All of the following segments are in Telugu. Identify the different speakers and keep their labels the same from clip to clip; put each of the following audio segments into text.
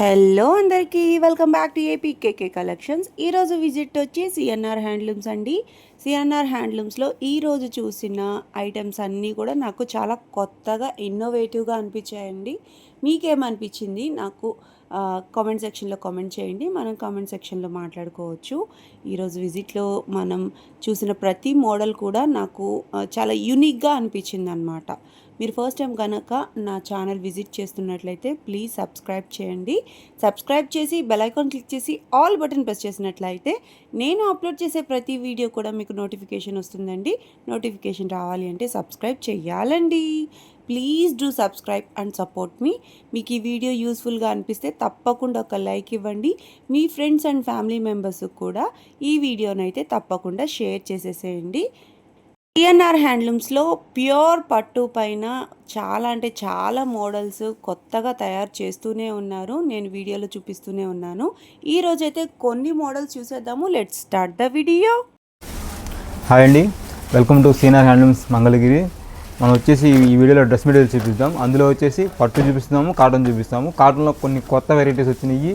Speaker 1: హలో అందరికీ welcome back to AP KK collections. ఈరోజు విజిట్ వచ్చి సిఎన్ఆర్ హ్యాండ్లూమ్స్ అండి. సిఎన్ఆర్ హ్యాండ్లూమ్స్లో ఈరోజు చూసిన ఐటమ్స్ అన్నీ కూడా నాకు చాలా కొత్తగా ఇన్నోవేటివ్గా అనిపించాయండి. మీకేమనిపించింది? నాకు కామెంట్ సెక్షన్లో కామెంట్ చేయండి. మనం కామెంట్ సెక్షన్లో మాట్లాడుకోవచ్చు. ఈరోజు విజిట్లో మనం చూసిన ప్రతి మోడల్ కూడా నాకు చాలా యూనిక్గా అనిపించింది అనమాట మీరు ఫస్ట్ టైం కనుక నా ఛానల్ విజిట్ చేస్తున్నట్లయితే ప్లీజ్ సబ్స్క్రైబ్ చేయండి. సబ్స్క్రైబ్ చేసి బెల్ ఐకాన్ క్లిక్ చేసి ఆల్ బటన్ ప్రెస్ చేసినట్లయితే నేను అప్లోడ్ చేసే ప్రతి వీడియో కూడా మీకు నోటిఫికేషన్ వస్తుందండి. నోటిఫికేషన్ రావాలి అంటే సబ్స్క్రైబ్ చేయాలండి. Please do subscribe and support మీ మీకు ఈ వీడియో యూస్ఫుల్గా అనిపిస్తే తప్పకుండా ఒక లైక్ ఇవ్వండి. మీ ఫ్రెండ్స్ అండ్ ఫ్యామిలీ మెంబర్స్కి కూడా ఈ వీడియోనైతే తప్పకుండా షేర్ చేసేసేయండి. టిఎన్ఆర్ హ్యాండ్లూమ్స్లో ప్యూర్ పట్టు పైన చాలా అంటే చాలా మోడల్స్ కొత్తగా తయారు చేస్తూనే ఉన్నారు. నేను వీడియోలో చూపిస్తూనే ఉన్నాను. ఈ రోజైతే కొన్ని మోడల్స్ చూసేద్దాము. Let's start the video
Speaker 2: hi అండి. Welcome to senior handlooms Mangalagiri. మనం వచ్చేసి ఈ వీడియోలో డ్రెస్ మెటీరియల్ చూపిద్దాం. అందులో వచ్చేసి పట్టు చూపిస్తున్నాము కాటన్ చూపిస్తాము. కాటన్లో కొన్ని కొత్త వెరైటీస్ వచ్చినాయి.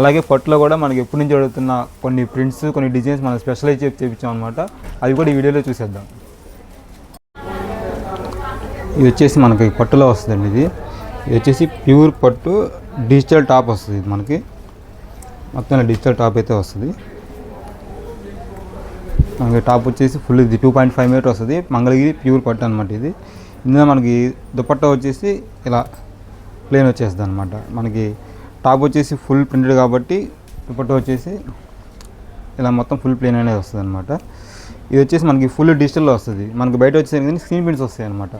Speaker 2: అలాగే పట్టులో కూడా మనకి ఎప్పటి నుంచి అడుగుతున్న కొన్ని ప్రింట్స్ కొన్ని డిజైన్స్ మనం స్పెషలైజ్ చేసి చేపించాం అనమాట అవి కూడా ఈ వీడియోలో చూసేద్దాం. ఇది వచ్చేసి మనకి పట్టులో వస్తుందండి ఇది. ఇది వచ్చేసి ప్యూర్ పట్టు డిజిటల్ టాప్ వస్తుంది ఇది మనకి. మొత్తం డిజిటల్ టాప్ అయితే వస్తుంది. మనకి టాప్ వచ్చేసి ఫుల్ ఇది టూ పాయింట్ ఫైవ్ మీటర్ వస్తుంది. మంగళగిరి ప్యూర్ పట్టు అనమాట ఇది. ఇందులో మనకి దుపట్టా వచ్చేసి ఇలా ప్లేన్ వచ్చేస్తుంది అనమాట మనకి టాప్ వచ్చేసి ఫుల్ ప్రింటెడ్ కాబట్టి దుపట్టా వచ్చేసి ఇలా మొత్తం ఫుల్ ప్లేన్ అనేది వస్తుంది అనమాట ఇది వచ్చేసి మనకి ఫుల్ డిజిటల్లో వస్తుంది. మనకి బయట వచ్చేసరికి స్క్రీన్ ప్రింట్స్ వస్తాయి అనమాట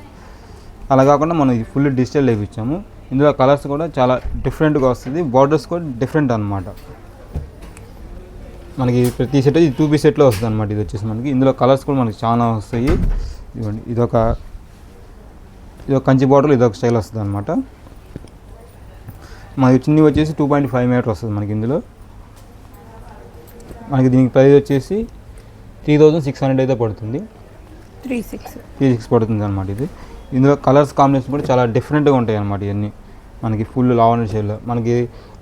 Speaker 2: అలా కాకుండా మనం ఇది ఫుల్ డిజిటల్ ఇచ్చాము. ఇందులో కలర్స్ కూడా చాలా డిఫరెంట్గా వస్తుంది. బార్డర్స్ కూడా డిఫరెంట్ అనమాట మనకి ప్రతి సెట్ ఇది టూ పీస్ సెట్లో వస్తుంది అనమాట ఇది వచ్చేసి మనకి. ఇందులో కలర్స్ కూడా మనకి చాలా వస్తాయి. ఇదిగోండి. ఇదొక ఇదొక కంచి బార్డర్ ఇదొక స్టైల్ వస్తుంది అనమాట మనకి చిన్ని వచ్చేసి టూ పాయింట్ ఫైవ్ మీటర్ వస్తుంది మనకి ఇందులో. మనకి దీనికి ప్రైస్ వచ్చేసి త్రీ థౌజండ్ సిక్స్ హండ్రెడ్ అయితే పడుతుంది.
Speaker 1: త్రీ సిక్స్
Speaker 2: త్రీ సిక్స్ పడుతుంది అనమాట ఇది. ఇందులో కలర్స్ కాంబినేషన్ కూడా చాలా డిఫరెంట్గా ఉంటాయి అన్నమాట ఇవన్నీ మనకి ఫుల్ లావెండర్ షేడ్లో. మనకి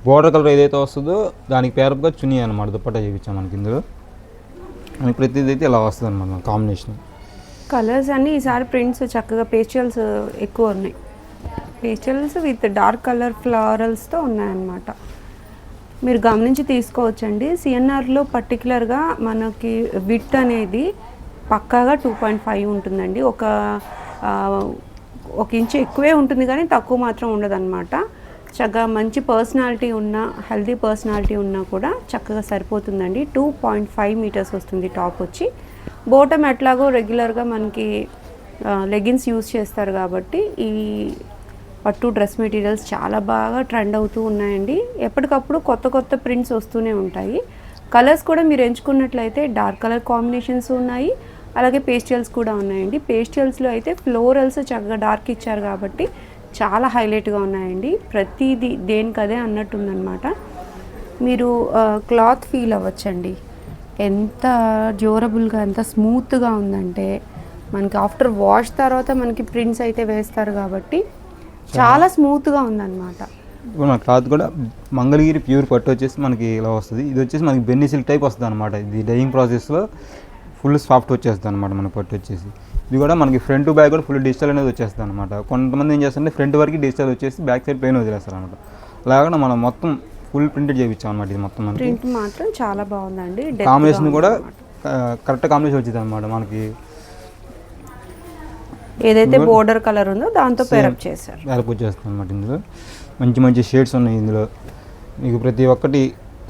Speaker 2: బోర్డర్ కలర్ ఏదైతే వస్తుందో దానికి పేరప్గా చున్నీ అనమాట దుప్పట్టా చేయించాం మనకి ఇందులో. మనకి ప్రతిదీ అయితే ఇలా వస్తుంది అనమాట కాంబినేషన్.
Speaker 3: కలర్స్ అన్నీ ఈసారి ప్రింట్స్ చక్కగా పేస్టల్స్ ఎక్కువ ఉన్నాయి. పేస్టల్స్ విత్ డార్క్ కలర్ ఫ్లవరల్స్తో ఉన్నాయన్నమాట. మీరు గమనించి తీసుకోవచ్చండి. సిఎన్ఆర్లో పర్టికులర్గా మనకి విట్ అనేది పక్కాగా టూ పాయింట్ ఫైవ్ ఉంటుందండి. ఒక ఒక ఇంచు ఎక్కువే ఉంటుంది కానీ తక్కువ మాత్రం ఉండదన్నమాట. చక్కగా మంచి పర్సనాలిటీ ఉన్న హెల్దీ పర్సనాలిటీ ఉన్నా కూడా చక్కగా సరిపోతుందండి. టూ పాయింట్ ఫైవ్ మీటర్స్ వస్తుంది టాప్ వచ్చి. బోటం ఎట్లాగో రెగ్యులర్గా మనకి లెగిన్స్ యూస్ చేస్తారు కాబట్టి ఈ పట్టు డ్రెస్ మెటీరియల్స్ చాలా బాగా ట్రెండ్ అవుతూ ఉన్నాయండి. ఎప్పటికప్పుడు కొత్త కొత్త ప్రింట్స్ వస్తూనే ఉంటాయి. కలర్స్ కూడా మీరు ఎంచుకున్నట్లయితే డార్క్ కలర్ కాంబినేషన్స్ ఉన్నాయి. అలాగే పేస్టియల్స్ కూడా ఉన్నాయండి. పేస్టియల్స్లో అయితే ఫ్లోరల్స్ చక్కగా డార్క్ ఇచ్చారు కాబట్టి చాలా హైలైట్గా ఉన్నాయండి. ప్రతిదీ దేనికదే అన్నట్టుందనమాట మీరు క్లాత్ ఫీల్ అవ్వచ్చండి. ఎంత డ్యూరబుల్గా ఎంత స్మూత్గా ఉందంటే మనకి ఆఫ్టర్ వాష్ తర్వాత మనకి ప్రింట్స్ అయితే వేస్తారు కాబట్టి చాలా స్మూత్గా ఉందన్నమాట.
Speaker 2: మన క్లాత్ కూడా మంగళగిరి ప్యూర్ పట్టు వచ్చేసి మనకి ఇలా వస్తుంది. ఇది వచ్చేసి మనకి బెన్నీ సిల్క్ టైప్ వస్తుంది అనమాట ఇది డైయింగ్ ప్రాసెస్లో ఫుల్ సాఫ్ట్ వచ్చేస్తుంది అనమాట మన పట్టు వచ్చేసి. ఇది కూడా మనకి ఫ్రంట్ టు బ్యాక్ కూడా ఫుల్ డిజిటల్ అనేది వచ్చేస్తుంది అనమాట కొంతమంది ఏం చేస్తారంటే ఫ్రంట్ వరకు డిజిటల్ వచ్చేసి బ్యాక్ సైడ్ పెయిన్ వదిలేస్తారు అనమాట అలాగే మనం మొత్తం ఫుల్ ప్రింటెడ్ చేయించాం అనమాట ఇది మొత్తం మనకి.
Speaker 3: ప్రింట్ మాత్రం చాలా బాగుందండి.
Speaker 2: కాంబినేషన్ కూడా. కరెక్ట్ కాంబినేషన్ వచ్చింది అనమాట మనకి.
Speaker 3: ఏదైతే బోర్డర్ కలర్ ఉందో దాంతో పేరప్ చేశారు.
Speaker 2: డెవలప్ వచ్చేస్తుంది అనమాట ఇందులో. మంచి మంచి షేడ్స్ ఉన్నాయి ఇందులో. మీకు ప్రతి ఒక్కటి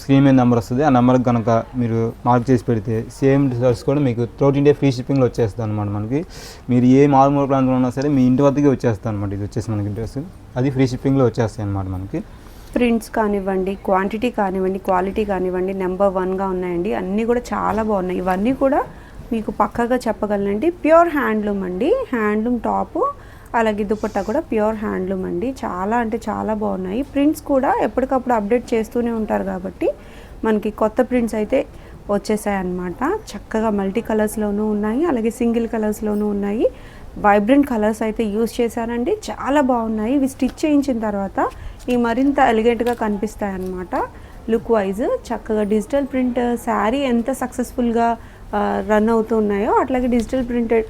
Speaker 2: స్క్రీన్ మీద నెంబర్ వస్తుంది. ఆ నెంబర్కి కనుక మీరు మార్క్ చేసి పెడితే సేమ్ రిసార్ట్స్ కూడా మీకు త్రోట్ ఇండియా ఫ్రీ షిప్పింగ్లో వచ్చేస్తుంది అనమాట మనకి. మీరు ఏ మారుమూల ప్రాంతంలో ఉన్నా సరే మీ ఇంటి వద్దకే వచ్చేస్తుంది అనమాట ఇది వచ్చేసి మనకి డ్రెస్. అది ఫ్రీ షిప్పింగ్లో వచ్చేస్తాయి అనమాట మనకి.
Speaker 3: ప్రింట్స్ కానివ్వండి క్వాంటిటీ కానివ్వండి క్వాలిటీ కానివ్వండి నెంబర్ వన్గా ఉన్నాయండి. అన్నీ కూడా చాలా బాగున్నాయి. ఇవన్నీ కూడా మీకు పక్కగా చెప్పగలనండి. ప్యూర్ హ్యాండ్లూమ్ అండి. హ్యాండ్లూమ్ టాపు అలాగే దుపట్టా కూడా ప్యూర్ హ్యాండ్లూమ్ అండి. చాలా అంటే చాలా బాగున్నాయి. ప్రింట్స్ కూడా ఎప్పటికప్పుడు అప్డేట్ చేస్తూనే ఉంటారు కాబట్టి మనకి కొత్త ప్రింట్స్ అయితే వచ్చేసాయి అన్నమాట చక్కగా మల్టీ కలర్స్లోనూ ఉన్నాయి. అలాగే సింగిల్ కలర్స్లోనూ ఉన్నాయి. వైబ్రెంట్ కలర్స్ అయితే యూస్ చేశానండి. చాలా బాగున్నాయి. ఇవి స్టిచ్ చేయించిన తర్వాత ఇవి మరింత ఎలిగెంట్గా కనిపిస్తాయి అన్నమాట లుక్ వైజ్ చక్కగా డిజిటల్ ప్రింట్ శారీ ఎంత సక్సెస్ఫుల్గా రన్ అవుతున్నాయో అట్లాగే డిజిటల్ ప్రింటెడ్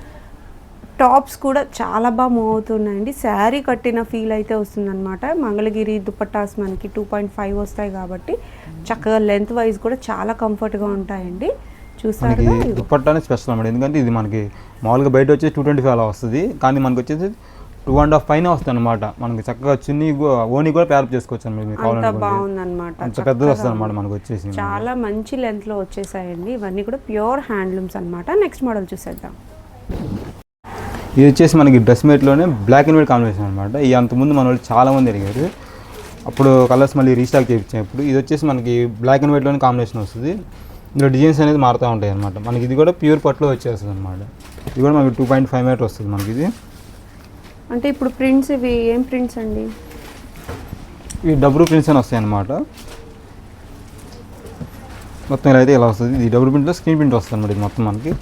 Speaker 3: టాప్స్ కూడా చాలా బాగా మూవ్ అవుతున్నాయండి. శారీ కట్టిన ఫీల్ అయితే వస్తుందన్నమాట. మంగళగిరి దుపట్టాస్ మనకి టూ పాయింట్ ఫైవ్ వస్తాయి కాబట్టి చక్కగా లెంత్ వైజ్ కూడా చాలా కంఫర్ట్గా ఉంటాయండి. ఇదిగో.
Speaker 2: దుప్పట్టానే స్పెషల్ అనమాట ఎందుకంటే ఇది మనకి మామూలుగా బయట వచ్చేసి టూ ట్వంటీ ఫైవ్ అలా వస్తుంది. కానీ మనకి వచ్చేసి టూ అండ్ హాఫ్ పైన వస్తుంది అనమాట మనకి చక్కగా చున్నీ ఓని కూడా ప్యారప్ చేసుకోవచ్చు అనమాట
Speaker 3: బాగుందన్నమాట.
Speaker 2: అంత పెద్దది వస్తుంది అనమాట మనకు వచ్చేసి
Speaker 3: చాలా మంచి లెంత్లో వచ్చేసాయండి. ఇవన్నీ కూడా ప్యూర్ హ్యాండ్లూమ్స్ అన్నమాట. నెక్స్ట్ మోడల్ చూసేద్దాం.
Speaker 2: ఇది వచ్చేసి మనకి డ్రెస్ మేట్లోనే బ్లాక్ అండ్ వైట్ కాంబినేషన్ అనమాట ఈ అంతకుముందు మన వాళ్ళు చాలా మంది అడిగారు. అప్పుడు కలర్స్ మళ్ళీ రీస్టాక్ చేయించినప్పుడు ఇది వచ్చేసి మనకి బ్లాక్ అండ్ వైట్లోనే కాంబినేషన్ వస్తుంది. ఇందులో డిజైన్స్ అనేది మారుతూ ఉంటాయి అనమాట మనకి ఇది కూడా ప్యూర్ పట్లో వచ్చేస్తుంది అనమాట ఇది కూడా మనకి టూ పాయింట్ ఫైవ్ మీటర్ వస్తుంది మనకి ఇది.
Speaker 3: అంటే ఇప్పుడు ప్రింట్స్ ఇవి ఏం ప్రింట్స్ అండి?
Speaker 2: ఈ డబుల్ ప్రింట్స్ అని వస్తాయి అనమాట మొత్తం ఇలా అయితే ఇలా వస్తుంది. ఇది డబుల్ ప్రింట్లో స్క్రీన్ ప్రింట్ వస్తుంది అనమాట ఇది మొత్తం మనకి.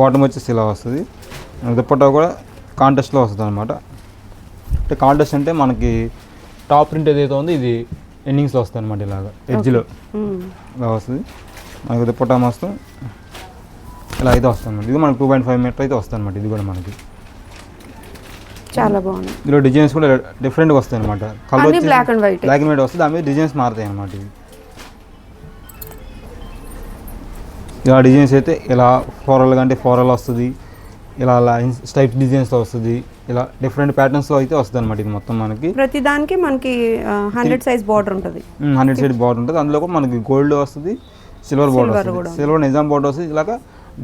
Speaker 2: బాటమ్ వచ్చేసి ఇలా వస్తుంది. దుప్పట్టా కూడా కాంటెస్ట్లో వస్తుంది అనమాట అంటే కాంటెస్ట్ అంటే మనకి టాప్ ప్రింట్ ఏదైతే ఉందో ఇది ఎండింగ్స్లో వస్తుంది అనమాట ఇలాగ ఎడ్జ్లో
Speaker 3: మ్మ్.
Speaker 2: ఇలా వస్తుంది. మనకి దుప్పట్టా మొత్తం ఇలా అయితే వస్తుంది అనమాట ఇది మనకి టూ పాయింట్ ఫైవ్ మీటర్ అయితే వస్తుంది అనమాట ఇది కూడా మనకి.
Speaker 3: చాలా బాగుంది.
Speaker 2: ఇందులో డిజైన్స్ కూడా డిఫరెంట్గా వస్తాయి అనమాట
Speaker 3: అన్ని black and white.
Speaker 2: Black and white వస్తుంది దాని మీద డిజైన్స్ మారుతాయి అనమాట ఇవి. ఇలా డిజైన్స్ అయితే ఇలా ఫోరల్ అంటే ఫోరల్ వస్తుంది ఇలా అలా స్టైప్ డిజైన్స్లో వస్తుంది. ఇలా డిఫరెంట్ ప్యాటర్న్స్లో అయితే వస్తుంది అనమాట ఇది మొత్తం మనకి.
Speaker 3: ప్రతి దానికి మనకి హండ్రెడ్ సైజ్ బార్డర్ ఉంటుంది.
Speaker 2: హండ్రెడ్ సైడ్ బార్డర్ ఉంటుంది. అందులో కూడా మనకి గోల్డ్ వస్తుంది silver border silver Nizam border వస్తుంది. ఇలాగ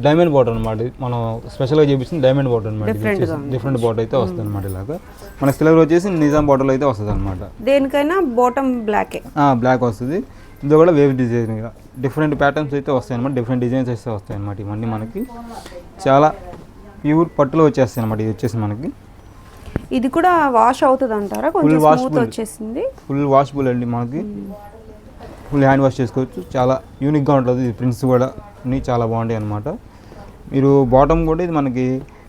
Speaker 2: డైమండ్ బార్డర్ అనమాట మనం స్పెషల్గా చేపించిన డైమండ్ బార్డర్ అనమాట. డిఫరెంట్ బార్డర్ అయితే వస్తుంది అనమాట ఇలాగ. మన సిల్వర్ వచ్చేసి నిజాం బార్డర్లో అయితే వస్తుంది అనమాట
Speaker 3: దేనికైనా బాటమ్ బ్లాకే
Speaker 2: బ్లాక్ వస్తుంది. ఇందులో కూడా వేవ్ డిజైన్ డిఫరెంట్ ప్యాటర్న్స్ అయితే వస్తాయి అనమాట డిఫరెంట్ డిజైన్స్ అయితే వస్తాయి అనమాట ఇవన్నీ మనకి. చాలా ప్యూర్ పట్టులో వచ్చేస్తాయి అనమాట ఇది వచ్చేసి మనకి.
Speaker 3: ఇది కూడా వాష్ అవుతుంది అంటారా కొంచెం స్మూత్
Speaker 2: washable.
Speaker 3: వచ్చేసింది.
Speaker 2: ఫుల్ వాషబుల్ అండి మనకి. ఫుల్ హ్యాండ్ వాష్ చేసుకోవచ్చు. చాలా యూనిక్గా ఉంటుంది. ఇది ప్రింట్స్ కూడా అన్నీ చాలా బాగుంటాయి అనమాట మీరు బాటమ్ కూడా ఇది మనకి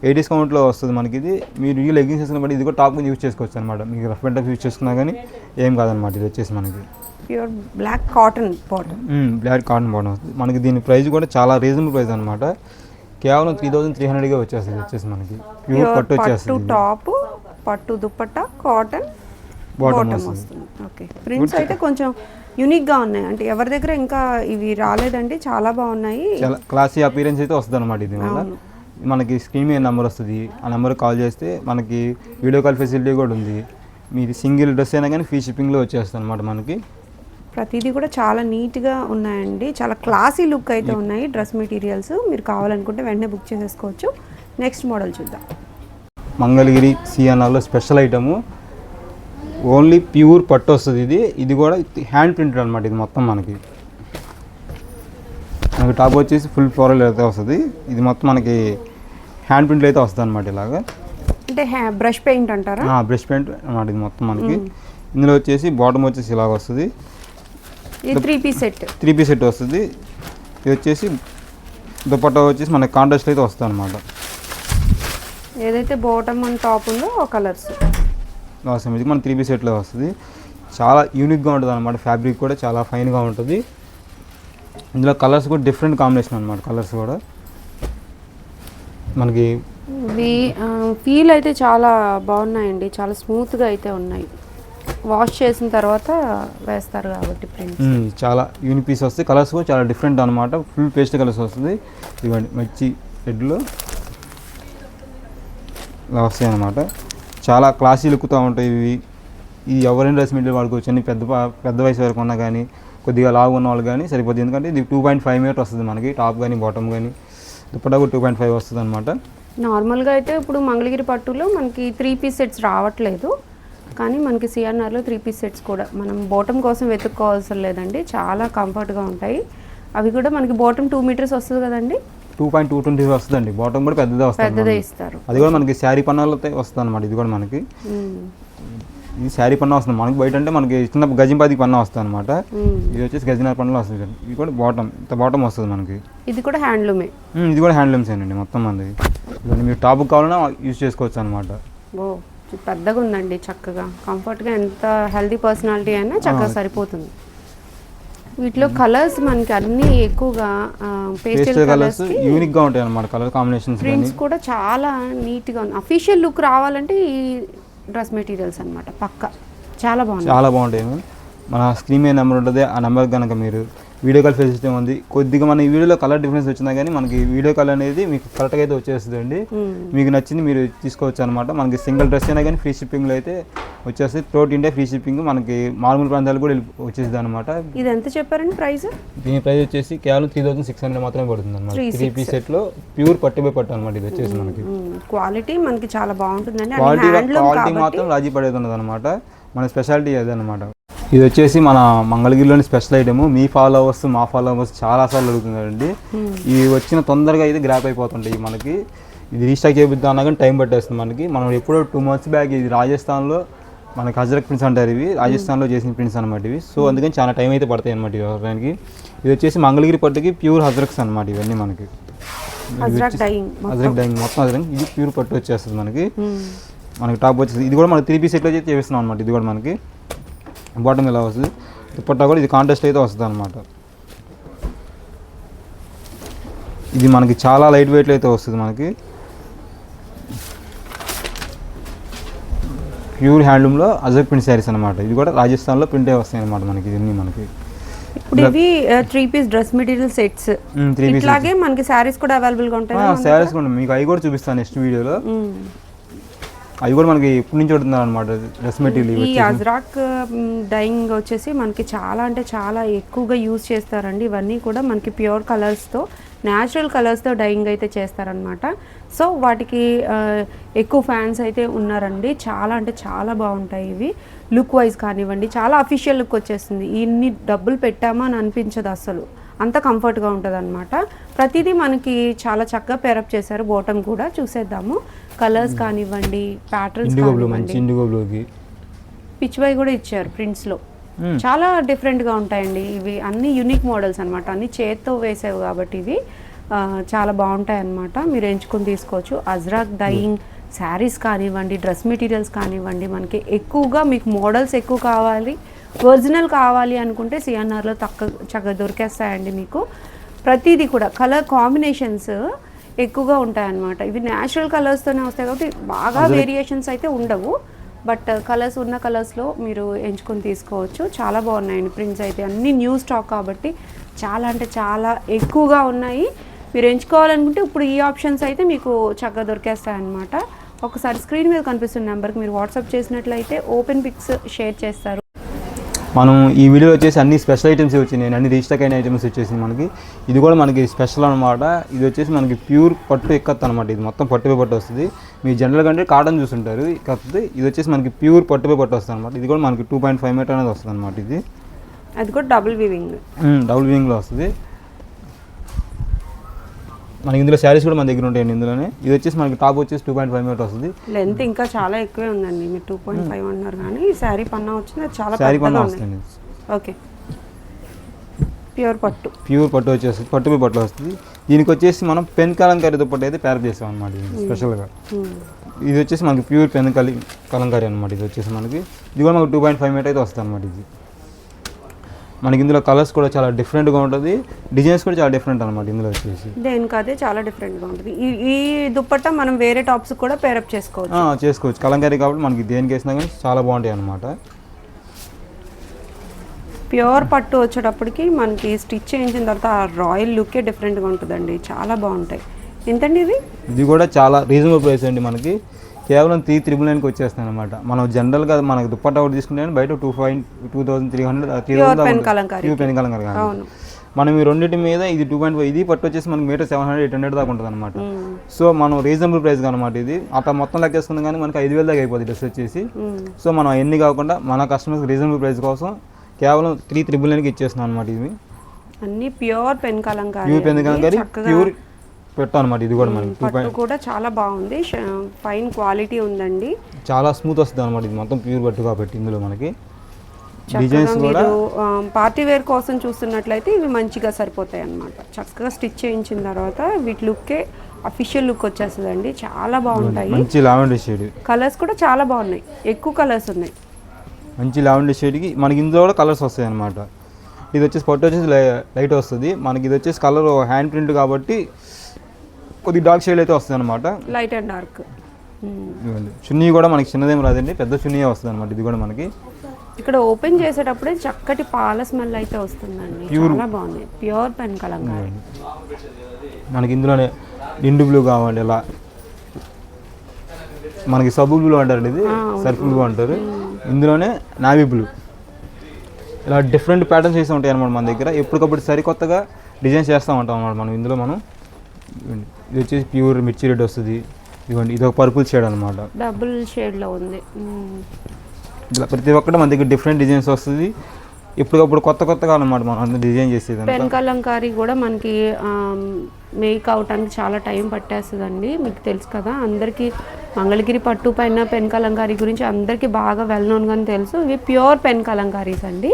Speaker 2: ఎయిటీస్ కౌంట్లో వస్తుంది మనకి ఇది? మీరు ఈ లెగ్గిన్స్ వేసుకున్న బట్టి ఇది కూడా టాప్ యూజ్ చేసుకోవచ్చు అనమాట మీకు రఫ్ అండ్ టఫ్ యూజ్ చేసుకున్నా కానీ ఏం కాదనమాట ఇది వచ్చేసి మనకి.
Speaker 3: Pure black cotton bottom
Speaker 2: black cotton bottom వస్తుంది మనకి దీని ప్రైస్ కూడా చాలా రీజనబుల్ ప్రైస్ అనమాట కేవలం త్రీ థౌసండ్ త్రీ హండ్రెడ్గా వచ్చేస్తుంది వచ్చేసి మనకి. ప్యూర్ పట్టు వచ్చేస్తుంది
Speaker 3: టాప్ పట్టు దుప్పట్టా కాటన్ బాటమ్
Speaker 2: వస్తుంది.
Speaker 3: ఓకే ప్రింట్స్ అయితే కొంచెం యూనిక్గా ఉన్నాయి. అంటే ఎవరి దగ్గర ఇంకా ఇవి రాలేదండి చాలా బాగున్నాయి.
Speaker 2: క్లాసీ అపీరెన్స్ అయితే వస్తుంది అనమాట ఇది వల్ల. మనకి స్క్రీన్ మీద నెంబర్ వస్తుంది. ఆ నెంబర్ కాల్ చేస్తే మనకి వీడియో కాల్ ఫెసిలిటీ కూడా ఉంది. మీరు సింగిల్ డ్రెస్ అయినా కానీ ఫ్రీ షిప్పింగ్లో వచ్చేస్తుంది అనమాట మనకి.
Speaker 3: ప్రతిదీ కూడా చాలా నీట్గా ఉన్నాయండి. చాలా క్లాసీ లుక్ అయితే ఉన్నాయి. డ్రెస్ మెటీరియల్స్ మీరు కావాలనుకుంటే వెంటనే బుక్ చేసేసుకోవచ్చు. నెక్స్ట్ మోడల్ చూద్దాం.
Speaker 2: మంగళగిరి సిఎన్ఆర్లో స్పెషల్ ఐటము. ఓన్లీ ప్యూర్ పట్టు వస్తుంది ఇది. ఇది కూడా హ్యాండ్ ప్రింటెడ్ అనమాట ఇది మొత్తం మనకి. మనకి టాప్ వచ్చేసి ఫుల్ ఫ్లోరల్ అయితే వస్తుంది. ఇది మొత్తం మనకి హ్యాండ్ ప్రింట్లు అయితే వస్తుంది అనమాట ఇలాగా.
Speaker 3: అంటే బ్రష్ పెయింట్ అంటారా?
Speaker 2: బ్రష్ పెయింట్ అనమాట ఇది మొత్తం మనకి. ఇందులో వచ్చేసి బాటమ్ వచ్చేసి ఇలాగ వస్తుంది.
Speaker 3: Three piece set
Speaker 2: three piece set వస్తుంది. ఇది వచ్చేసి దుపట్టా వచ్చేసి మనకి కాంట్రాస్ట్ అయితే వస్తుంది అనమాట
Speaker 3: ఏదైతే బాటమ్ అండ్ టాప్ ఉందో ఆ కలర్స్
Speaker 2: లాస్ట్ ఇది మన త్రీ పీస్ సెట్లో వస్తుంది. చాలా యూనిక్గా ఉంటుంది అనమాట ఫ్యాబ్రిక్ కూడా చాలా ఫైన్గా ఉంటుంది. ఇందులో కలర్స్ కూడా డిఫరెంట్ కాంబినేషన్ అనమాట కలర్స్ కూడా. మనకి
Speaker 3: ఫీల్ అయితే చాలా బాగున్నాయండి. చాలా స్మూత్గా అయితే ఉన్నాయి. వాష్ చేసిన తర్వాత వేస్తారు కాబట్టి ప్రింట్స్
Speaker 2: చాలా యూనిక్ పీస్ వస్తాయి కలర్స్ కూడా చాలా డిఫరెంట్ అనమాట ఫుల్ పేస్ట్ కలర్స్ వస్తుంది. ఇవ్వండి మంచి రెడ్లో ఇలా వస్తాయి అనమాట చాలా క్లాసీ లుక్తో ఉంటాయి ఇవి. ఇది ఎవరైనా డ్రెస్ మెటీరియల్ వాడుకోవచ్చు. అన్ని పెద్ద పెద్ద వయసు వరకు ఉన్నా కానీ కొద్దిగా లావు ఉన్న వాళ్ళు కానీ సరిపోతుంది. ఎందుకంటే ఇది టూ పాయింట్ ఫైవ్ మీటర్ వస్తుంది మనకి. టాప్ కానీ బాటమ్ కానీ దుప్పటా కూడా టూ పాయింట్ ఫైవ్ వస్తుంది అనమాట
Speaker 3: నార్మల్గా అయితే ఇప్పుడు మంగళగిరి పట్టులో మనకి త్రీ పీస్ సెట్స్ రావట్లేదు. కానీ మనకి సిఆర్ఆర్లో త్రీ పీస్ సెట్స్ కూడా మనం బాటమ్ కోసం వెతుక్కోవాల్సిన లేదండి. చాలా కంఫర్ట్గా ఉంటాయి. అవి కూడా మనకి బాటమ్ టూ మీటర్స్ వస్తుంది కదండి?
Speaker 2: టూ పాయింట్ టూ ట్వంటీ వస్తుందండి. బాటమ్ కూడా పెద్దదే వస్తుంది
Speaker 3: పెద్దదే. ఇస్తారు.
Speaker 2: అది కూడా మనకి శారీ పన్నాలతో వస్తుంది అనమాట ఇది కూడా మనకి. ఇది శారీ పన్నా వస్తుంది. మనకి బయట అంటే మనకి చిన్న గజింపాది పన్నా వస్తుంది అనమాట. ఇది వచ్చేసి గజనార్ పనులు వస్తుంది ఇది కూడా బాటమ్ ఇంత బాటమ్ వస్తుంది మనకి.
Speaker 3: ఇది కూడా హ్యాండ్లూమే
Speaker 2: ఇది కూడా హ్యాండ్లూమ్స్ అండి మొత్తం మనది. మీరు టాప్ కావాలన్నా యూజ్ చేసుకోవచ్చు అనమాట
Speaker 3: పెద్దగా ఉందండి చక్కగా. కంఫర్ట్గా ఎంత హెల్దీ పర్సనాలిటీ అయినా చక్కగా సరిపోతుంది. వీటిలో కలర్స్ మనకి అన్నీ ఎక్కువగా పేస్టల్
Speaker 2: కలర్స్ యూనిక్గా ఉంటాయి అన్నమాట కలర్ కాంబినేషన్స్ కానీ
Speaker 3: ప్రింట్స్ కూడా చాలా నీట్గా ఉంది అఫీషియల్ లుక్ రావాలంటే ఈ డ్రెస్ మెటీరియల్స్ అన్నమాట పక్క. చాలా బాగుంది
Speaker 2: చాలా బాగుంటాయి. మన స్క్రీన్ మీద నెంబర్ ఉంటుంది ఆ నెంబర్ కనుక మీరు వీడియో కాల్ ఫెసిలిటీ ఉంది. కొద్దిగా మన ఈ వీడియోలో కలర్ డిఫరెన్స్ వచ్చినా కానీ మనకి వీడియో కాల్ అనేది మీకు కరెక్ట్గా అయితే వచ్చేస్తుంది అండి మీకు నచ్చింది మీరు తీసుకోవచ్చు అనమాట మనకి సింగిల్ డ్రెస్ అయినా కానీ ఫ్రీ షిప్పింగ్లో అయితే వచ్చేస్తుంది. థ్రోట్ ఇండియా ఫ్రీ షిప్పింగ్ మనకి మామూలు ప్రాంతాలు కూడా వచ్చేస్తుంది అనమాట
Speaker 3: ఇది ఎంత చెప్పారండి ప్రైస్
Speaker 2: దీని ప్రైస్ వచ్చేసి కేవలం త్రీ థౌసండ్ సిక్స్ హండ్రెడ్ మాత్రమే పడుతుంది అనమాట త్రీ పీస్ సెట్లో ప్యూర్ పట్టు బై పట్టు అనమాట ఇది వచ్చేసి మనకి.
Speaker 3: క్వాలిటీ మనకి చాలా బాగుంటుందండి.
Speaker 2: క్వాలిటీ క్వాలిటీ మాత్రం రాజీ పడేది ఉన్నది అనమాట మన స్పెషాలిటీ అదే అనమాట ఇది వచ్చేసి మన మంగళగిరిలోని స్పెషల్ ఐటమ్. మీ ఫాలోవర్స్ మా ఫాలోవర్స్ చాలా సార్లు అడుగుతున్నారండి. ఇవి వచ్చిన తొందరగా అయితే గ్రాప్ అయిపోతుంటాయి మనకి. ఇది రీస్టాక్ చేపిద్దాం అన్నా కానీ టైం పట్టేస్తుంది మనకి. మనం ఎప్పుడో టూ మంత్స్ బ్యాక్ ఇది రాజస్థాన్లో మనకి హజరక్ ప్రింట్స్ అంటారు ఇవి. రాజస్థాన్లో చేసిన ప్రింట్స్ అనమాట ఇవి. సో అందుకని చాలా టైం అయితే పడతాయి అనమాట ఇవి అవడానికి ఇది వచ్చేసి మంగళగిరి పట్టుకి ప్యూర్ హజరక్స్ అనమాట ఇవన్నీ మనకి.
Speaker 3: డైయింగ్
Speaker 2: హజరక్ డైంగ్ మొత్తం. హజరక్ ఇది ప్యూర్ పట్టు వచ్చేస్తుంది మనకి. మనకి టాప్ వచ్చేసి ఇది కూడా మనకి త్రీ పీస్ సెట్లో అయితే చేపిస్తున్నాం అనమాట ఇది కూడా మనకి. బాటమ్ ఇలా వస్తుంది? దుపట్టా కూడా ఇది కాంటెస్ట్ అయితే వస్తుంది అనమాట ఇది మనకి చాలా లైట్ వెయిట్లో అయితే వస్తుంది మనకి. ప్యూర్ హ్యాండ్లూమ్లో అజర్ ప్రింట్ శారీస్ అనమాట ఇది కూడా రాజస్థాన్లో ప్రింటే వస్తాయి అనమాట మనకి ఇవన్నీ మనకి.
Speaker 3: ఇప్పుడు ఇవి three piece dress material sets
Speaker 2: three piece
Speaker 3: ఇట్లాగే మనకి శారీస్ కూడా అవైలబుల్గా ఉంటాయి?
Speaker 2: శారీస్ కూడా మీకు అవి కూడా చూపిస్తాను నెక్స్ట్ వీడియోలో. అవి కూడా మనకి ఎప్పటి నుంచి ఉంటున్నారు అనమాట డ్రెస్ మెటీరియల్
Speaker 3: ఈ అజ్రాక్ డైయింగ్ వచ్చేసి మనకి చాలా అంటే చాలా ఎక్కువగా యూజ్ చేస్తారండి. ఇవన్నీ కూడా మనకి ప్యూర్ కలర్స్తో న్యాచురల్ కలర్స్తో డైయింగ్ అయితే చేస్తారనమాట సో వాటికి ఎక్కువ ఫ్యాన్స్ అయితే ఉన్నారండి. చాలా అంటే చాలా బాగుంటాయి ఇవి. లుక్ వైజ్ కానివ్వండి చాలా అఫీషియల్ లుక్ వచ్చేస్తుంది. ఇన్ని డబ్బులు పెట్టామా అని అనిపించదు అసలు. అంత కంఫర్ట్గా ఉంటుంది అనమాట ప్రతిదీ మనకి చాలా చక్కగా పేరప్ చేశారు. బోటమ్ కూడా చూసేద్దాము. కలర్స్ కానివ్వండి ప్యాటర్న్స్ కానివ్వండి.
Speaker 2: ఇండిగో బ్లూకి
Speaker 3: పిచ్ బై కూడా ఇచ్చారు ప్రింట్స్లో చాలా డిఫరెంట్గా ఉంటాయండి. ఇవి అన్ని యూనిక్ మోడల్స్ అనమాట అన్ని చేత్తో వేసేవి కాబట్టి ఇవి. చాలా బాగుంటాయి అన్నమాట మీరు ఎంచుకొని తీసుకోవచ్చు. అజ్రాక్ డైయింగ్ శారీస్ కానివ్వండి డ్రెస్ మెటీరియల్స్ కానివ్వండి మనకి ఎక్కువగా మీకు మోడల్స్ ఎక్కువ కావాలి. ఒరిజినల్ కావాలి అనుకుంటే సిఎన్ఆర్లో తక్కువ చక్కగా దొరికేస్తాయండి మీకు. ప్రతిదీ కూడా కలర్ కాంబినేషన్స్ ఎక్కువగా ఉంటాయన్నమాట. ఇవి న్యాచురల్ కలర్స్తోనే వస్తాయి కాబట్టి బాగా వేరియేషన్స్ అయితే ఉండవు. బట్ కలర్స్ ఉన్న కలర్స్లో మీరు ఎంచుకొని తీసుకోవచ్చు. చాలా బాగున్నాయండి ప్రింట్స్ అయితే. అన్ని న్యూ స్టాక్ కాబట్టి చాలా అంటే చాలా ఎక్కువగా ఉన్నాయి. మీరు ఎంచుకోవాలనుకుంటే ఇప్పుడు ఈ ఆప్షన్స్ అయితే మీకు చక్కగా దొరికేస్తాయన్నమాట. ఒకసారి స్క్రీన్ మీద కనిపిస్తున్న నెంబర్కి మీరు వాట్సాప్ చేసినట్లయితే ఓపెన్ పిక్స్ షేర్ చేస్తారు.
Speaker 2: మనం ఈ వీడియో వచ్చేసి అన్ని స్పెషల్ ఐటమ్స్ వచ్చినాయి. అన్ని రీస్టాక్ అయిన ఐటమ్స్ వచ్చేసి మనకి. ఇది కూడా మనకి స్పెషల్ అనమాట ఇది వచ్చేసి మనకి ప్యూర్ పట్టు ఎక్కత్తు అనమాట ఇది మొత్తం పట్టుపై పట్టు వస్తుంది. మీ జనరల్ అంటే కాటన్ చూసుంటారు కాకపోతే ఇది వచ్చేసి మనకి ప్యూర్ పట్టుపై పట్టు వస్తుంది అనమాట ఇది కూడా మనకి టూ పాయింట్ ఫైవ్ మీటర్ అనేది వస్తుంది అనమాట ఇది.
Speaker 3: అది కూడా డబుల్ వివింగ్
Speaker 2: డబుల్ వింగ్లో వస్తుంది. మనకి ఇందులో శారీస్ కూడా మన దగ్గర ఉంటాయండి ఇందులోనే. ఇది వచ్చేసి మనకి టాప్ వచ్చేసి టూ పాయింట్ ఫైవ్ మీటర్ వస్తుంది.
Speaker 3: లెంత్ ఇంకా చాలా ఎక్కువే ఉందండి. మీరు టూ పాయింట్ ఫైవ్ అన్నారు కానీ శారీ పన్నా వచ్చింది చాలా
Speaker 2: శారీ
Speaker 3: పెద్దగా
Speaker 2: పైన
Speaker 3: ఉంది
Speaker 2: వస్తుంది
Speaker 3: ఓకే. ప్యూర్ పట్టు.
Speaker 2: ప్యూర్ పట్టు వచ్చేస్తుంది పట్టుపై పట్టు వస్తుంది. దీనికి వచ్చేసి మనం పెన్ కలంకారీ దుప్పటి అయితే ప్యారప్ చేసాం అనమాట స్పెషల్గా. ఇది వచ్చేసి మనకి ప్యూర్ పెన్ కలి కలంకారీ అనమాట ఇది వచ్చేసి మనకి. ఇది కూడా మనకి టూ పాయింట్ ఫైవ్ మీటర్ అయితే వస్తుంది అనమాట ఇది. మనకి ఇందులో కలర్స్ కూడా చాలా డిఫరెంట్గా ఉంటుంది. డిజైన్స్ కూడా చాలా డిఫరెంట్ అనమాట ఇందులో వచ్చేసి.
Speaker 3: దేనికి అదే చాలా డిఫరెంట్గా ఉంటుంది. ఈ ఈ దుప్పట్టా మనం వేరే టాప్స్ కూడా పేరప్ చేసుకోవచ్చు.
Speaker 2: ఆ, చేసుకోవచ్చు. కలంకారీ కాబట్టి మనకి దేనికి వేసినా కానీ చాలా బాగుంటాయి అనమాట
Speaker 3: ప్యూర్ పట్టు వచ్చేటప్పటికి మనకి స్టిచ్ చేయించిన తర్వాత ఆ రాయల్ లుక్కే డిఫరెంట్గా ఉంటుందండి. చాలా బాగుంటాయి. ఎంతండి ఇది?
Speaker 2: ఇది కూడా చాలా రీజనబుల్ ప్రైస్ అండి మనకి. కేవలం త్రీ త్రిబుల్ నైన్కి వచ్చేస్తాయి అనమాట మనం జనరల్గా మనకి దుప్పట్టా ఒకటి తీసుకుంటే బయట two five two thousand three hundred three
Speaker 3: kalamkari.
Speaker 2: Pure pen kalamkari మనం ఈ రెండింటి మీద ఇది టూ పాయింట్ ఫైవ్ ఇది పట్టు వచ్చేసి మనకి meter seven hundred eight hundred దాకా ఉంటుంది అనమాట. సో మనం రీజనబుల్ ప్రైస్ అనమాట ఇది అట్లా మొత్తం లెక్కేసుకున్నాం కానీ మనకి ఐదు వేల దాకా అయిపోతుంది డ్రెస్ వచ్చేసి. సో మనం ఎన్ని కాకుండా మన కస్టమర్స్ రీజనబుల్ ప్రైస్ కోసం కేవలం త్రీ త్రిబుల్ నైన్కి ఇచ్చేస్తున్నాం అనమాట ఇది
Speaker 3: అన్ని pure pen kalamkari
Speaker 2: pure pen. Kalamkari pure పెట్టాం అనమాట ఇది కూడా మనకి.
Speaker 3: పట్టు కూడా చాలా బాగుంది. ఫైన్ క్వాలిటీ ఉందండి.
Speaker 2: చాలా స్మూత్ వస్తుంది అనమాట ఇది. మొత్తం ప్యూర్ పట్టు కాబట్టి ఇందులో మనకి. డిజైన్స్ కూడా
Speaker 3: పార్టీ వేర్ కోసం చూస్తున్నట్లయితే ఇవి మంచిగా సరిపోతాయి అన్నమాట. చక్కగా స్టిచ్ చేయించిన తర్వాత వీటి లుక్కే అఫీషియల్ లుక్ వచ్చేస్తుందండి. చాలా బాగుంటాయి.
Speaker 2: మంచి లావెండర్ షేడ్.
Speaker 3: కలర్స్ కూడా చాలా బాగున్నాయి. ఎక్కువ కలర్స్ ఉన్నాయి.
Speaker 2: మంచి లావెండర్ షేడ్కి మనకి ఇందులో కూడా కలర్స్ వస్తాయి అనమాట ఇది వచ్చేసి పట్టు వచ్చేసి లైట్ వస్తుంది. మనకి ఇది వచ్చేసి కలర్ హ్యాండ్ ప్రింట్ కాబట్టి కొద్దిగా డార్క్ షేడ్ అయితే వస్తుంది అనమాట
Speaker 3: లైట్ అండ్ డార్క్
Speaker 2: చున్నీ కూడా మనకి చిన్నదేం రాదండి పెద్ద చున్నీ వస్తుంది అనమాట ఇది కూడా మనకి.
Speaker 3: ఇక్కడ ఓపెన్ చేసేటప్పుడే చక్కటి పాల స్మెల్ అయితే వస్తుందండి. చాలా బాగుంది. Pure pen kalamkari.
Speaker 2: మనకి ఇందులోనే నిండు బ్లూ కావాలి ఇలా మనకి సబ్బు బ్లూ అంటారు ఇది సర్ఫ్ బ్లూ అంటారు. ఇందులోనే నావీ బ్లూ ఇలా డిఫరెంట్ ప్యాటర్న్స్ వేసి ఉంటాయి అనమాట మన దగ్గర. ఎప్పటికప్పుడు సరికొత్తగా డిజైన్ చేస్తూ ఉంటాం అనమాట మనం ఇందులో మనం. ఇది వచ్చేసి ప్యూర్ మిర్చి రెడ్ వస్తుంది. ఇదిగోండి ఇది ఒక పర్పుల్ షేడ్ అనమాట
Speaker 3: డబుల్ షేడ్లో ఉంది.
Speaker 2: ఇలా ప్రతి ఒక్కటి మన దగ్గర డిఫరెంట్ డిజైన్స్ వస్తుంది. ఎప్పటికప్పుడు కొత్త కొత్తగా అనమాట మనం అందరూ డిజైన్ చేసేది
Speaker 3: పెన్ కలంకారీ కూడా మనకి మేక్ అవటానికి చాలా టైం పట్టేస్తుందండి. మీకు తెలుసు కదా అందరికీ మంగళగిరి పట్టు పైన పెన్ కలంకారీ గురించి అందరికీ బాగా వెల్ నోన్గానే తెలుసు. ఇవి ప్యూర్ పెన్ కలంకారీస్ అండి.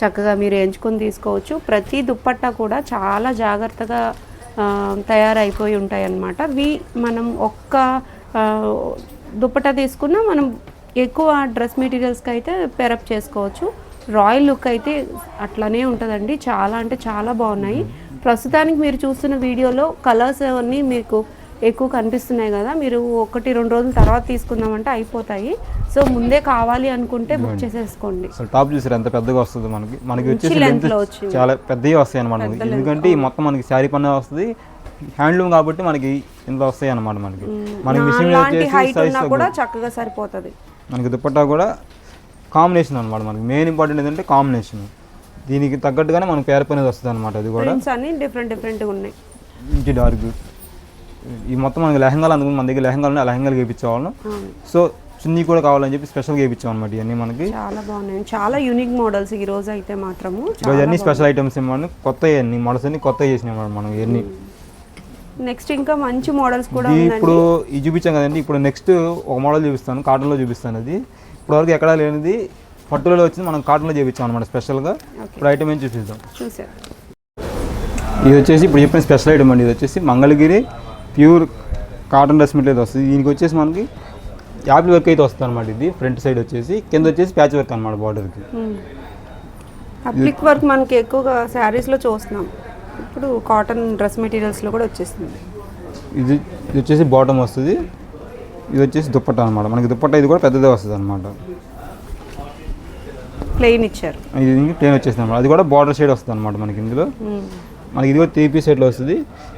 Speaker 3: చక్కగా మీరు ఎంచుకొని తీసుకోవచ్చు. ప్రతి దుప్పట్టా కూడా చాలా జాగ్రత్తగా తయారైపోయి ఉంటాయి అన్నమాట వి మనం ఒక్క ఆ, దుప్పట్టా తీసుకున్నా మనం ఎక్కువ డ్రెస్ మెటీరియల్స్కి అయితే పెరప్ చేసుకోవచ్చు. రాయల్ లుక్ అయితే అట్లానే ఉంటుందండి. చాలా అంటే చాలా బాగున్నాయి. ప్రస్తుతానికి మీరు చూస్తున్న వీడియోలో కలర్స్ అన్నీ మీకు ఎక్కువ కనిపిస్తున్నాయి కదా మీరు ఒకటి రెండు రోజుల తర్వాత తీసుకుందామంటే అయిపోతాయి. సో ముందే కావాలి అనుకుంటే బుక్ చేసేసుకోండి.
Speaker 2: అసలు టాప్ చూసారు ఎంత పెద్దగా వస్తుంది మనకి? మనకి వచ్చేసి. చాలా పెద్దవి వస్తాయి అనమాట మనకి. ఎందుకంటే ఈ మొత్తం మనకి శారీ పన్న వస్తుంది. హ్యాండ్లూమ్ కాబట్టి మనకి ఇంత వస్తాయి అనమాట మనకి. మనకి మిషన్
Speaker 3: కూడా చక్కగా సరిపోతుంది.
Speaker 2: మనకి దుపట్టా కూడా కాంబినేషన్ అనమాట మనకి. మెయిన్ ఇంపార్టెంట్ ఏంటంటే కాంబినేషన్ దీనికి తగ్గట్టుగానే మనకి పేర పనేది వస్తుంది అనమాట అది కూడా.
Speaker 3: అన్ని డిఫరెంట్ డిఫరెంట్గా ఉన్నాయి.
Speaker 2: మంచి డార్క్ ఈ మొత్తం మనకి లెహంగాలు అందుకు మన దగ్గర లెహంగాలు ఉన్నాయి, ఆ లెహంగాలు
Speaker 3: అవును.
Speaker 2: సో చున్నీ కూడా కావాలని చెప్పి స్పెషల్గా వేయించాం అనమాట ఇవన్నీ మనకి.
Speaker 3: చాలా బాగున్నాయి. చాలా యూనిక్ మోడల్స్ ఈ రోజు అయితే మాత్రము.
Speaker 2: ఈరోజు అన్ని స్పెషల్ ఐటమ్స్ ఏమన్నా కొత్త అన్ని మోడల్స్ అన్ని కొత్త చేసినాం అన్నమాట మనం ఇవన్నీ.
Speaker 3: నెక్స్ట్ ఇంకా మంచి మోడల్స్ కూడా
Speaker 2: ఇప్పుడు ఇది చూపించాం కదండి. ఇప్పుడు నెక్స్ట్ ఒక మోడల్ చూపిస్తాను కాటన్లో చూపిస్తాను అది. ఇప్పటివరకు ఎక్కడా లేనిది. పట్టులలో వచ్చింది మనం కాటన్లో చూపించాం అనమాట స్పెషల్గా ఇప్పుడు ఐటమ్ ఏం చూపిద్దాం?
Speaker 3: చూసారు
Speaker 2: ఇది వచ్చేసి ఇప్పుడు చెప్పిన స్పెషల్ ఐటమ్ అండి. ఇది వచ్చేసి Mangalagiri pure cotton dress material వస్తుంది. దీనికి వచ్చేసి మనకి యాపిల్ వర్క్ అయితే వస్తుంది అనమాట ఇది. ఫ్రంట్ సైడ్ వచ్చేసి కింద వచ్చేసి ప్యాచ్ వర్క్ అనమాట బార్డర్కి
Speaker 3: అప్లిక్ వర్క్ మనకి ఎక్కువగా శారీస్లో చూస్తున్నాం. ఇప్పుడు కాటన్ డ్రెస్ మెటీరియల్స్లో కూడా వచ్చేస్తుంది
Speaker 2: ఇది ఇది వచ్చేసి బాటమ్ వస్తుంది. ఇది వచ్చేసి దుప్పట్ట అనమాట మనకి దుప్పట్ట ఇది కూడా పెద్దదే వస్తుంది అనమాట
Speaker 3: ప్లెయిన్ ఇచ్చారు.
Speaker 2: ఇది ప్లేన్ వచ్చేస్తుంది అనమాట అది కూడా బార్డర్ షేడ్ వస్తుంది అనమాట మనకి ఇందులో. మనకి ఇది కూడా త్రీ పీస్ సెట్లో వస్తుంది.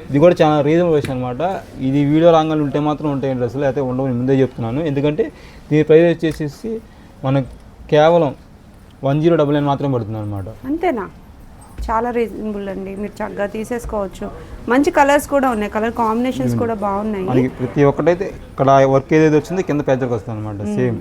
Speaker 2: ఇది కూడా చాలా రీజనబుల్ వచ్చి అనమాట ఇది వీడియో రాగానే ఉంటే మాత్రం ఉంటాయి డ్రెస్సులు అయితే ఉండవు నేను ముందే చెప్తున్నాను. ఎందుకంటే దీని ప్రైస్ వచ్చేసి మనకు కేవలం వన్ జీరో డబల్ నైన్ మాత్రమే పడుతుంది అనమాట
Speaker 3: అంతేనా? చాలా రీజనబుల్ అండి. మీరు చక్కగా తీసేసుకోవచ్చు. మంచి కలర్స్ కూడా ఉన్నాయి. కలర్ కాంబినేషన్స్ కూడా బాగున్నాయి.
Speaker 2: మనకి ప్రతి ఒక్కటైతే ఇక్కడ వర్క్ ఏదైతే వచ్చిందో కింద పెద్దకి వస్తుంది అనమాట సేమ్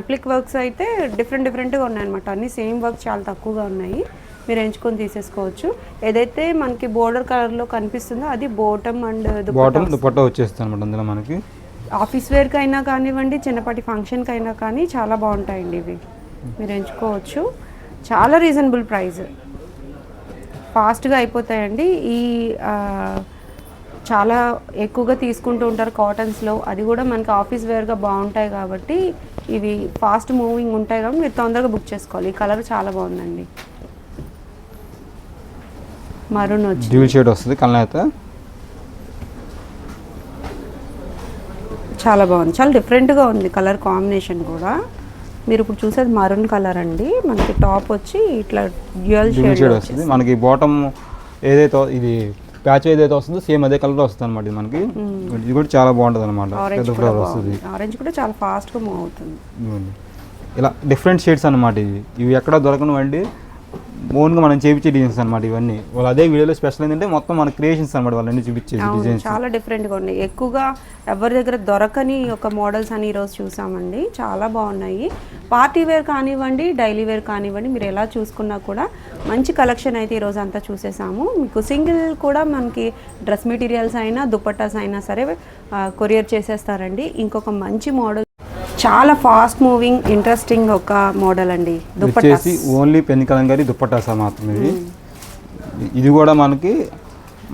Speaker 3: అప్లిక్ వర్క్స్ అయితే డిఫరెంట్ డిఫరెంట్గా ఉన్నాయన్నమాట. అన్ని సేమ్ వర్క్ చాలా తక్కువగా ఉన్నాయి. మీరు ఎంచుకొని తీసేసుకోవచ్చు. ఏదైతే మనకి బోర్డర్ కలర్లో కనిపిస్తుందో అది బోటమ్ అండ్
Speaker 2: బాటమ్ దుపట్ట వచ్చేస్తుంది అనమాట అందులో మనకి.
Speaker 3: ఆఫీస్ వేర్కి అయినా కానివ్వండి చిన్నపాటి ఫంక్షన్కి అయినా కానీ చాలా బాగుంటాయండి ఇవి. మీరు ఎంచుకోవచ్చు. చాలా రీజనబుల్ ప్రైస్ ఫాస్ట్గా అయిపోతాయండి. ఈ చాలా ఎక్కువగా తీసుకుంటూ ఉంటారు కాటన్స్లో అది కూడా మనకి ఆఫీస్ వేర్గా బాగుంటాయి కాబట్టి ఇవి ఫాస్ట్ మూవింగ్ ఉంటాయి కాబట్టి మీరు తొందరగా బుక్ చేసుకోవాలి. ఈ కలర్ చాలా బాగుందండి. మరూన్ వచ్చి
Speaker 2: డ్యూల్ షేడ్ వస్తుంది కళ్ళనైతే.
Speaker 3: చాలా బాగుంది. చాలా డిఫరెంట్గా ఉంది కలర్ కాంబినేషన్ కూడా. మీరు ఇప్పుడు చూసేది మరూన్ కలర్ అండి. మనకి టాప్ వచ్చి ఇట్లా డ్యూయల్ షేడ్
Speaker 2: వస్తుంది. మనకి బాటమ్ ఏదైతే ఇది ప్యాచ్ ఏదైతే వస్తుందో సేమ్ అదే కలర్ వస్తుంది అనమాట ఇది మనకి. ఇది కూడా చాలా బాగుంటుంది అనమాట
Speaker 3: ఆరెంజ్
Speaker 2: పెద్ద
Speaker 3: కూడా
Speaker 2: ఫ్లవర్ వస్తుంది.
Speaker 3: ఆరెంజ్ కూడా చాలా ఫాస్ట్గా మూవ్ అవుతుంది.
Speaker 2: ఇలా డిఫరెంట్ షేడ్స్ అనమాట ఇవి. ఇవి ఎక్కడ దొరకనివండి. ఓన్గా మనం చేపించే డిజైన్స్ అనమాట ఇవన్నీ. వాళ్ళు అదే వీడియోలో స్పెషల్ ఏంటంటే మొత్తం మన క్రియేషన్స్ అనమాట వాళ్ళన్నీ చూపించేది
Speaker 3: అవును
Speaker 2: డిజైన్స్
Speaker 3: చాలా డిఫరెంట్గా ఉన్నాయి. ఎక్కువగా ఎవరి దగ్గర దొరకని ఒక మోడల్స్ అని ఈరోజు చూసామండి. చాలా బాగున్నాయి. పార్టీ వేర్ కానివ్వండి డైలీ వేర్ కానివ్వండి మీరు ఎలా చూసుకున్నా కూడా మంచి కలెక్షన్ అయితే ఈరోజు అంతా చూసేసాము. మీకు సింగిల్ కూడా మనకి డ్రెస్ మెటీరియల్స్ అయినా దుపట్టాస్ అయినా సరే కొరియర్ చేసేస్తారండి. ఇంకొక మంచి మోడల్ చాలా ఫాస్ట్ మూవింగ్ ఇంట్రెస్టింగ్ ఒక మోడల్ అండి.
Speaker 2: వచ్చేసి ఓన్లీ పెన్ కలంకారీ దుప్పటాసా మాత్రం ఇది. ఇది కూడా మనకి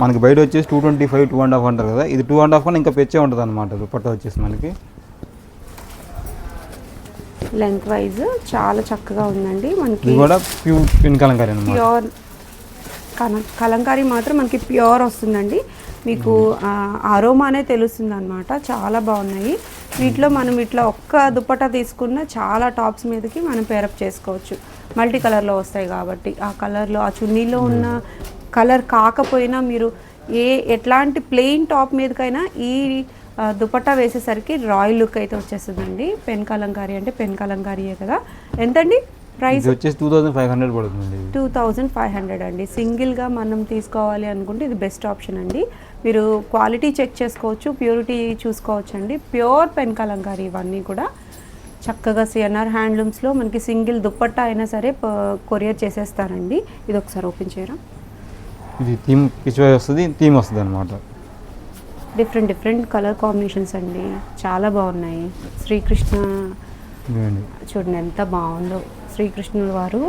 Speaker 2: మనకి బయట వచ్చేసి two twenty five two and half అంటారు కదా. ఇది టూ అండ్ హాఫ్ కన్నా ఇంకా పెచ్చే ఉంటుంది అనమాట దుప్పట్టా వచ్చేసి మనకి.
Speaker 3: లెంత్ వైజ్ చాలా చక్కగా ఉందండి. మనకి
Speaker 2: ఇది కూడా ప్యూర్ పెన్ కలంకారీ అనమాట
Speaker 3: ప్యూర్ కలంకారీ మాత్రం మనకి ప్యూర్ వస్తుందండి. మీకు అరోమానే తెలుస్తుంది అనమాట చాలా బాగున్నాయి. వీటిలో మనం ఇట్లా ఒక్క దుప్పటా తీసుకున్న చాలా టాప్స్ మీదకి మనం పేరప్ చేసుకోవచ్చు. మల్టీ కలర్లో వస్తాయి కాబట్టి. ఆ కలర్లో ఆ చున్నీలో ఉన్న కలర్ కాకపోయినా మీరు ఏ ఎట్లాంటి ప్లెయిన్ టాప్ మీదకైనా ఈ దుపట్టా వేసేసరికి రాయల్ లుక్ అయితే వచ్చేస్తుందండి. పెన్ కలంకారీ అంటే పెన్ కలంకారీయే కదా. ఎంతండి? ప్రైస్
Speaker 2: వచ్చేసి టూ థౌసండ్ ఫైవ్ హండ్రెడ్ పడుతుంది
Speaker 3: టూ థౌజండ్ ఫైవ్ హండ్రెడ్ అండి. సింగిల్గా మనం తీసుకోవాలి అనుకుంటే ఇది బెస్ట్ ఆప్షన్ అండి. మీరు క్వాలిటీ చెక్ చేసుకోవచ్చు ప్యూరిటీ చూసుకోవచ్చు అండి ప్యూర్ పెన్ కలంకారీ ఇవన్నీ కూడా చక్కగా సిఎన్ఆర్ హ్యాండ్లూమ్స్లో మనకి సింగిల్ దుప్పట్టా అయినా సరే కొరియర్ చేసేస్తారండి. ఇది ఒకసారి ఓపెన్ చేయరా
Speaker 2: ఇది థీమ్ పిచ్వై వస్తుంది థీమ్ వస్తుంది అనమాట
Speaker 3: డిఫరెంట్ డిఫరెంట్ కలర్ కాంబినేషన్స్ అండి. చాలా బాగున్నాయి. శ్రీకృష్ణ చూడండి ఎంత బాగుందో. శ్రీకృష్ణుల వారు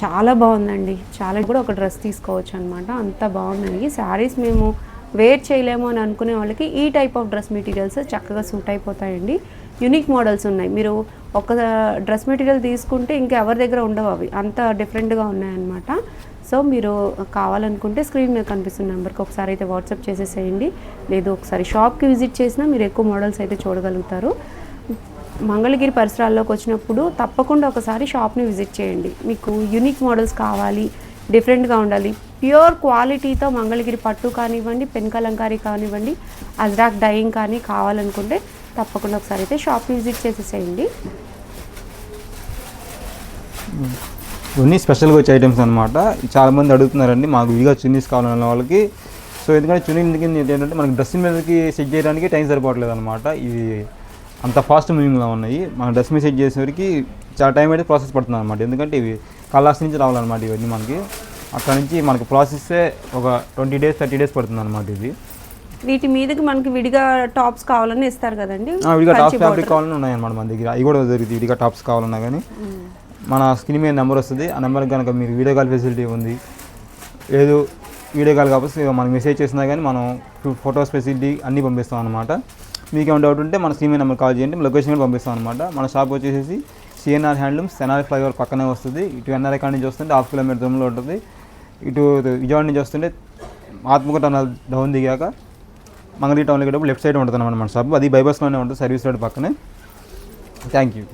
Speaker 3: చాలా బాగుందండి. చాలా కూడా ఒక డ్రెస్ తీసుకోవచ్చు అనమాట అంత బాగుందండి. శారీస్ మేము వేర్ చేయలేము అని అనుకునే వాళ్ళకి ఈ టైప్ ఆఫ్ డ్రెస్ మెటీరియల్స్ చక్కగా సూట్ అయిపోతాయండి. యూనిక్ మోడల్స్ ఉన్నాయి. మీరు ఒక డ్రెస్ మెటీరియల్ తీసుకుంటే ఇంకా ఎవరి దగ్గర ఉండవు అవి. అంత డిఫరెంట్గా ఉన్నాయన్నమాట. సో మీరు కావాలనుకుంటే స్క్రీన్ మీద కనిపిస్తున్న నెంబర్కి ఒకసారి అయితే వాట్సాప్ చేసేసేయండి. లేదు ఒకసారి షాప్కి విజిట్ చేసినా మీరు ఎక్కువ మోడల్స్ అయితే చూడగలుగుతారు. మంగళగిరి పరిసరాల్లోకి వచ్చినప్పుడు తప్పకుండా ఒకసారి షాప్ని విజిట్ చేయండి. మీకు యూనిక్ మోడల్స్ కావాలి డిఫరెంట్గా ఉండాలి. ప్యూర్ క్వాలిటీతో మంగళగిరి పట్టు కానివ్వండి పెన్కలంకారీ కానివ్వండి అజ్రాక్ డైయింగ్ కానీ కావాలనుకుంటే తప్పకుండా ఒకసారి అయితే షాప్ని విజిట్ చేసేసేయండి.
Speaker 2: ఇవన్నీ స్పెషల్గా వచ్చే ఐటమ్స్ అనమాట చాలామంది అడుగుతున్నారండి మాకు ఇదిగా చున్నీస్ కావాలన్న వాళ్ళకి. సో ఎందుకంటే చున్నీ ఏంటంటే మనకి డ్రెస్సింగ్ మీదకి సెట్ చేయడానికి టైం సరిపోవట్లేదు అనమాట ఇది అంత ఫాస్ట్ మూవింగ్లో ఉన్నాయి. మన డ్రెస్ మీద సెట్ చేసేసరికి చాలా టైం అయితే ప్రాసెస్ పడుతుంది అనమాట ఎందుకంటే ఇవి కలాస్ నుంచి రావాలన్నమాట ఇవన్నీ మనకి. అక్కడ నుంచి మనకి ప్రాసెస్సే ఒక ట్వంటీ డేస్ థర్టీ డేస్ పడుతుంది అనమాట ఇది.
Speaker 3: వీటి మీదకి మనకి విడిగా టాప్స్ కావాలని ఇస్తారు కదండి?
Speaker 2: విడిగా టాప్
Speaker 3: కంచి
Speaker 2: ఫ్యాబ్రిక్. కావాలని ఉన్నాయన్నమాట మన దగ్గర. అవి కూడా దొరుకుతాయి విడిగా టాప్స్ కావాలన్నా కానీ. మన స్క్రీన్ మీద నెంబర్ వస్తుంది. ఆ నెంబర్కి కనుక మీరు వీడియో కాల్ ఫెసిలిటీ ఉంది. లేదు వీడియో కాల్ కాకపోతే మనకి మెసేజ్ చేసినా కానీ మనం ఫొటోస్ ఫెసిలిటీ అన్నీ పంపిస్తాం అనమాట మీకు డౌట్ ఉంటే మన సీమే నెంబర్ కాల్ చేయండి. లొకేషన్ కూడా పంపిస్తాం అనమాట మన షాప్ వచ్చేసి సిఎన్ఆర్ హ్యాండ్లూమ్స్ ఎన్ఆర్ ఫ్లైఓవర్ పక్కనే వస్తుంది. ఇటు ఎన్ఆర్ కాడ నుంచి వస్తుంటే హాఫ్ కిలోమీటర్ దూరంలో ఉంటుంది. ఇటు విజయవాడ నుంచి వస్తుంటే ఆత్మకూట టనల్ డౌన్ దిగాక మంగళీ టౌన్లో లెఫ్ట్ సైడ్ ఉంటుంది అనమాట మన షాప్ అది బైపాస్లోనే ఉంటుంది సర్వీస్ రోడ్ పక్కనే. Thank you